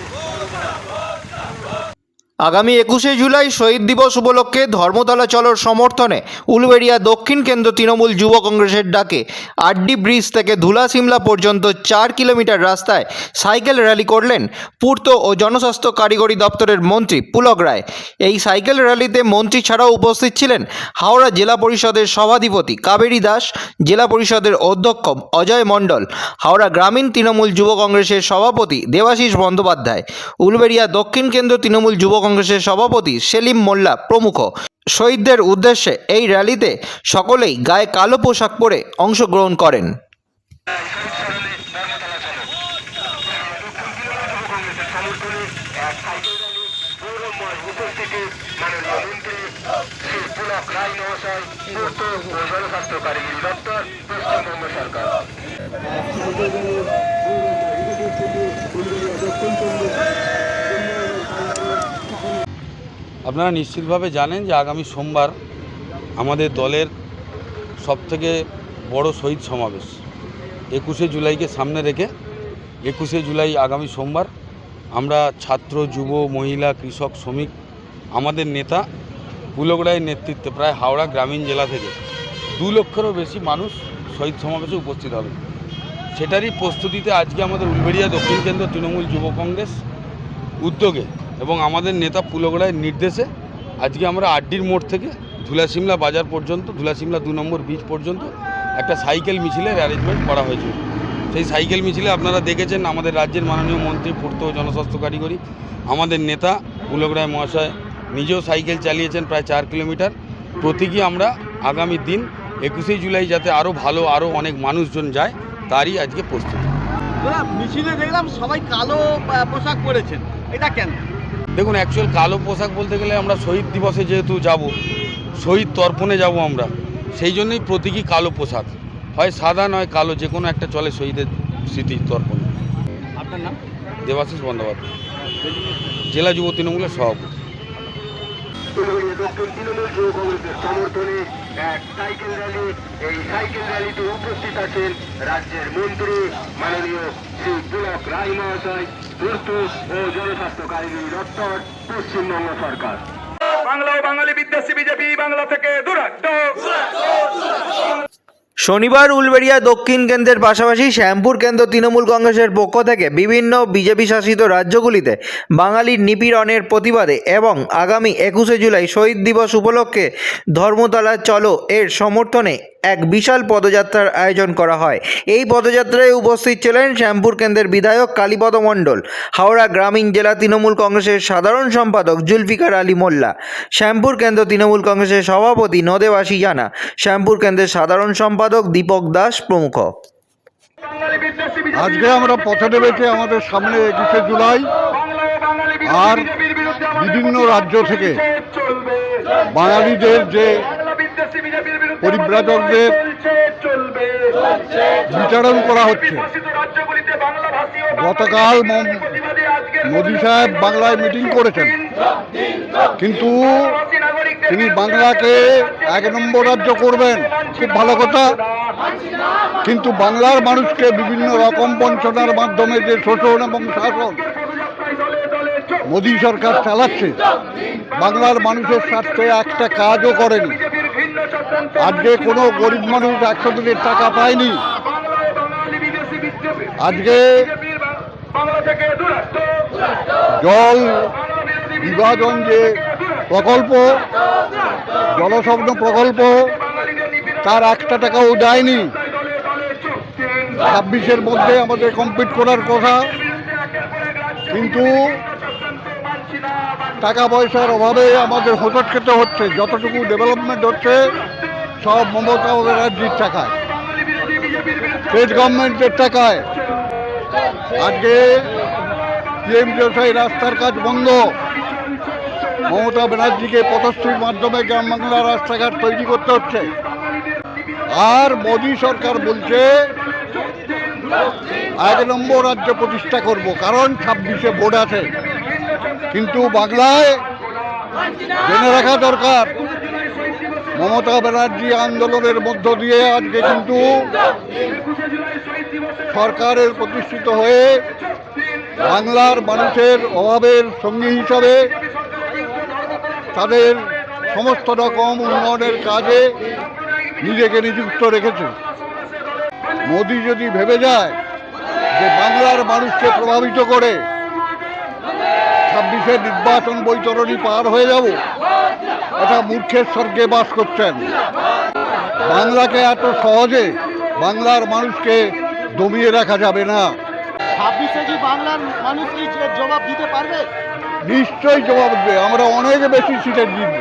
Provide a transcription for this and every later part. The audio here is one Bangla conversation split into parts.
Oh. আগামী একুশে জুলাই শহীদ দিবস উপলক্ষে ধর্মতলা চলোর সমর্থনে উলবেড়িয়া দক্ষিণ কেন্দ্র তৃণমূল যুব কংগ্রেসের ডাকে আড্ডি ব্রিজ থেকে ধুলা সিমলা পর্যন্ত চার কিলোমিটার রাস্তায় সাইকেল র্যালি করলেন পূর্ত ও জনস্বাস্থ্য কারিগরি দপ্তরের মন্ত্রী পুলক রায়। এই সাইকেল র্যালিতে মন্ত্রী ছাড়াও উপস্থিত ছিলেন হাওড়া জেলা পরিষদের সভাধিপতি কাবেরী দাস, জেলা পরিষদের অধ্যক্ষ অজয় মণ্ডল, হাওড়া গ্রামীণ তৃণমূল যুব কংগ্রেসের সভাপতি দেবাশিস বন্দ্যোপাধ্যায়, উলবেড়িয়া দক্ষিণ কেন্দ্র তৃণমূল যুব কংগ্রেসের সভাপতি সেলিম মোল্লা প্রমুখ। শহীদদের উদ্দেশ্যে এই র্যালিতে সকলেই গায়ে কালো পোশাক পরে অংশগ্রহণ করেন। উপস্থিতি মাননীয় মন্ত্রী শ্রী পুলক রায় মহাশয় পূর্ত ও জনস্বাস্থ্য কারিগরি দপ্তর পশ্চিমবঙ্গ সরকার আপনারা নিশ্চিতভাবে জানেন যে আগামী সোমবার আমাদের দলের সবথেকে বড় শহীদ সমাবেশ। একুশে জুলাইকে সামনে রেখে একুশে জুলাই আগামী সোমবার আমরা ছাত্র, যুব, মহিলা, কৃষক, শ্রমিক, আমাদের নেতা পুলগড়াইয়ের নেতৃত্বে প্রায় হাওড়া গ্রামীণ জেলা থেকে দু লক্ষেরও বেশি মানুষ শহীদ সমাবেশে উপস্থিত হবে। সেটারই প্রস্তুতিতে আজকে আমাদের উলবেড়িয়া দক্ষিণ কেন্দ্র তৃণমূল যুব কংগ্রেস উদ্যোগে এবং আমাদের নেতা পুলগড়াইয়ের নির্দেশে আজকে আমরা আড্ডির মোড় থেকে ধুলাসিমলা বাজার পর্যন্ত ধুলাসিমলা দু নম্বর বিচ পর্যন্ত একটা সাইকেল মিছিলের অ্যারেঞ্জমেন্ট করা হয়েছিল। সেই সাইকেল মিছিলে আপনারা দেখেছেন, আমাদের রাজ্যের মাননীয় মন্ত্রী, পূর্ত জনস্বাস্থ্য কারিগরি, আমাদের নেতা পুলগড়াই মহাশয় নিজেও সাইকেল চালিয়েছেন প্রায় চার কিলোমিটার। প্রতীকী আমরা আগামী দিন একুশে জুলাই যাতে আরও ভালো আরও অনেক মানুষজন যায়, তারই আজকে প্রস্তুতি। মিছিলে দেখলাম সবাই কালো পোশাক পরেছেন। এটা কেন? দেখুন অ্যাকচুয়াল কালো পোশাক বলতে গেলে আমরা শহীদ দিবসে যেহেতু যাব শহীদ তর্পণে যাব আমরা সেই জন্যই প্রতীকী কালো পোশাক। হয় সাদা নয় কালো যে কোনো একটা চলে শহীদের স্মৃতি তর্পণে। আপনার নাম? দেবাশিস বন্দ্যোপাধ্যায় জেলা যুব তৃণমূলের সভাপতি। তৃণমূল যুব কংগ্রেসের সমর্থনে এক সাইকেল র্যালি। এই সাইকেল র্যালিতে উপস্থিত আছেন রাজ্যের মন্ত্রী মাননীয় শ্রী পুলক রায় মহাশয় পূর্ত ও জনস্বাস্থ্য কারিগরি দপ্তর, পশ্চিমবঙ্গ সরকার। বাংলা ও বাঙালি বিদ্বেষী বিজেপি, বাংলা থেকে দূরাত্ম। শনিবার উলবেড়িয়া দক্ষিণ কেন্দ্রের পাশাপাশি শ্যামপুর কেন্দ্র তৃণমূল কংগ্রেসের পক্ষ থেকে বিভিন্ন বিজেপি শাসিত রাজ্যগুলিতে বাঙালির নিপীড়নের প্রতিবাদে এবং আগামী একুশে জুলাই শহীদ দিবস উপলক্ষে ধর্মতলা চলো এর সমর্থনে এক বিশাল পদযাত্রার আয়োজন করা হয়। এই পদযাত্রায় উপস্থিত ছিলেন শ্যামপুর কেন্দ্রের বিধায়ক কালীপদ মণ্ডল, হাওড়া গ্রামীণ জেলা তৃণমূল কংগ্রেসের সাধারণ সম্পাদক জুলফিকার আলী মোল্লা, শ্যামপুর কেন্দ্র তৃণমূল কংগ্রেসের সভাপতি নদেবাসী জানা, শ্যামপুর কেন্দ্রের সাধারণ সম্পাদক দীপক দাস প্রমুখ। আজকে আমরা পথে নেমেছি আমাদের সামনে একুশে জুলাই, আর বিভিন্ন রাজ্য থেকে বাঙালিদের যে পরিব্রাজকদের বিতরণ করা হচ্ছে। গতকাল মোদী সাহেব বাংলায় মিটিং করেছেন। কিন্তু তিনি বাংলাকে এক নম্বর রাজ্য করবেন। খুব ভালো কথা। কিন্তু বাংলার মানুষকে বিভিন্ন রকম বঞ্চনার মাধ্যমে যে শোষণ এবং শাসন মোদী সরকার চালাচ্ছে বাংলার মানুষের স্বার্থে একটা কাজও করেনি। আজকে কোনো গরিব মানুষ একশো দিনের টাকা পায়নি। আজকে জল বিভাজন যে প্রকল্প জলস্বপ্ন প্রকল্প তার একটা টাকাও দেয়নি। ছাব্বিশের মধ্যে আমাদের কমপ্লিট করার কথা। কিন্তু টাকা পয়সার অভাবে আমাদের হোঁচট খেতে হচ্ছে, যতটুকু ডেভেলপমেন্ট হচ্ছে, সব মমতা ব্যানার্জির টাকায় স্টেট গভর্নমেন্টের টাকায়। আজকে পিএম জোসাই রাস্তার কাজ বন্ধ। মমতা ব্যানার্জিকে পদশ্রীর মাধ্যমে গ্রাম বাংলা রাস্তাঘাট তৈরি করতে হচ্ছে। আর মোদী সরকার বলছে, এক নম্বর রাজ্য প্রতিষ্ঠা করব, কারণ ছাব্বিশে ভোট আছে। কিন্তু বাংলায় জেনে রাখা দরকার। মমতা ব্যানার্জি আন্দোলনের মধ্য দিয়ে আজকে কিন্তু সরকারের প্রতিষ্ঠিত হয়ে বাংলার মানুষের অভাবের সঙ্গী হিসাবে তাদের সমস্ত রকম উন্নয়নের কাজে নিজেকে নিযুক্ত রেখেছে। মোদি যদি ভেবে যায় যে বাংলার মানুষকে প্রভাবিত করে ছাব্বিশে নির্বাচন বৈতরণী পার হয়ে যাব। এটা মূর্খের স্বর্গে বাস করছেন। বাংলাকে এত সহজে বাংলার মানুষকে দমিয়ে রাখা যাবে না। ছাব্বিশে কি বাংলার মানুষ কি জবাব দিতে পারবে? নিশ্চয়ই জবাব দেবে। আমরা অনেক বেশি সিটে জিতব।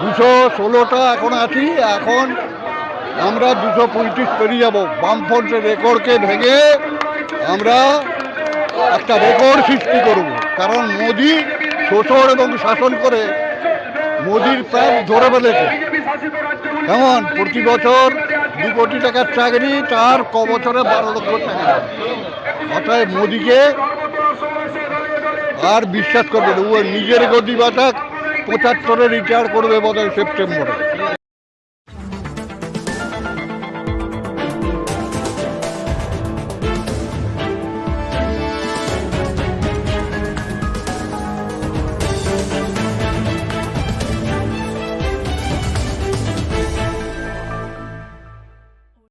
দুশো ষোলোটা এখন আছি। এখন আমরা দুশো পঁয়ত্রিশ পেরিয়ে যাব। বামফ্রন্টের রেকর্ডকে ভেঙে আমরা একটা রেকর্ড সৃষ্টি করব। কারণ মোদি শোষণ এবং শাসন করে মোদির প্যান ধরে ফেলেছে। কেমন? প্রতি বছর দু কোটি টাকার চাকরি তার ক বছরে বারো লক্ষ টাকা অতএব মোদিকে আর বিশ্বাস করবে ও নিজের গতি বাঁচাক, পঁচাত্তরে রিটায়ার করবে বোধহয় সেপ্টেম্বরে।